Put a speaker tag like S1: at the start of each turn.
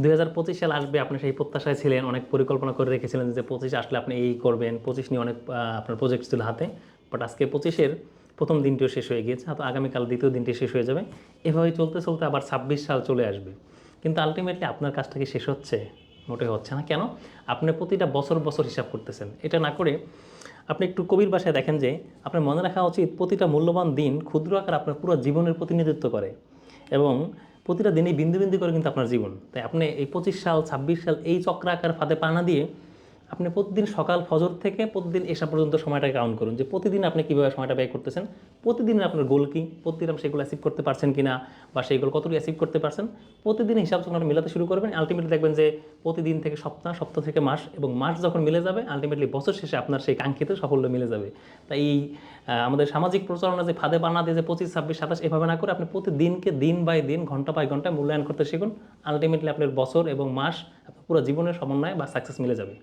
S1: দুই সাল আসবে, আপনি সেই প্রত্যাশায় ছিলেন, অনেক পরিকল্পনা করে রেখেছিলেন যে পঁচিশ আসলে আপনি এই করবেন, পঁচিশ নিয়ে অনেক আপনার প্রজেক্ট ছিল হাতে। বাট আজকে পঁচিশের প্রথম দিনটিও শেষ হয়ে গিয়েছে, হয়তো আগামীকাল দ্বিতীয় দিনটি শেষ হয়ে যাবে। এভাবে চলতে চলতে আবার ছাব্বিশ সাল চলে আসবে। কিন্তু আলটিমেটলি আপনার কাজটা কি শেষ হচ্ছে? মোটে হচ্ছে না। কেন? আপনি প্রতিটা বছর বছর হিসাব করতেছেন। এটা না করে আপনি একটু কবির বাসায় দেখেন যে, আপনার মনে রাখা উচিত প্রতিটা মূল্যবান দিন ক্ষুদ্র আকার আপনার পুরো জীবনের প্রতিনিধিত্ব করে। এবং প্রতিটা দিনই বিন্দু বিন্দু করে কিন্তু আপনার জীবন। তাই আপনি এই পঁচিশ সাল, ছাব্বিশ সাল এই চক্রাকার ফাঁদে পানা দিয়ে আপনি প্রতিদিন সকাল ফজর থেকে প্রতিদিন এসা পর্যন্ত সময়টাকে কাউন্ট করুন। যে প্রতিদিন আপনি কীভাবে সময়টা ব্যয় করতেছেন, প্রতিদিন আপনার গোল কী, প্রতিদিন আপনি সেগুলো অ্যাচিভ করতে পারছেন কিনা বা সেইগুলো কতটুকু অ্যাচিভ করতে পারছেন, প্রতিদিন হিসাব যখন আপনি মেলাতে শুরু করবেন আলটিমেটলি দেখবেন যে প্রতিদিন থেকে সপ্তাহ সপ্তাহ থেকে মাস এবং মাস যখন মিলে যাবে আলটিমেটলি বছর শেষে আপনার সেই কাঙ্ক্ষিত সাফল্য মিলে যাবে। তাই এই আমাদের সামাজিক প্রচারণা যে ফাঁদে বানা দিয়ে যে পঁচিশ, ছাব্বিশ, সাতাশ এভাবে না করে আপনি প্রতিদিনকে দিন বাই দিন, ঘণ্টা বাই ঘণ্টা মূল্যায়ন করতে শিখুন। আলটিমেটলি আপনার বছর এবং মাস পুরো জীবনের সমন্বয় বা সাকসেস মিলে যাবে।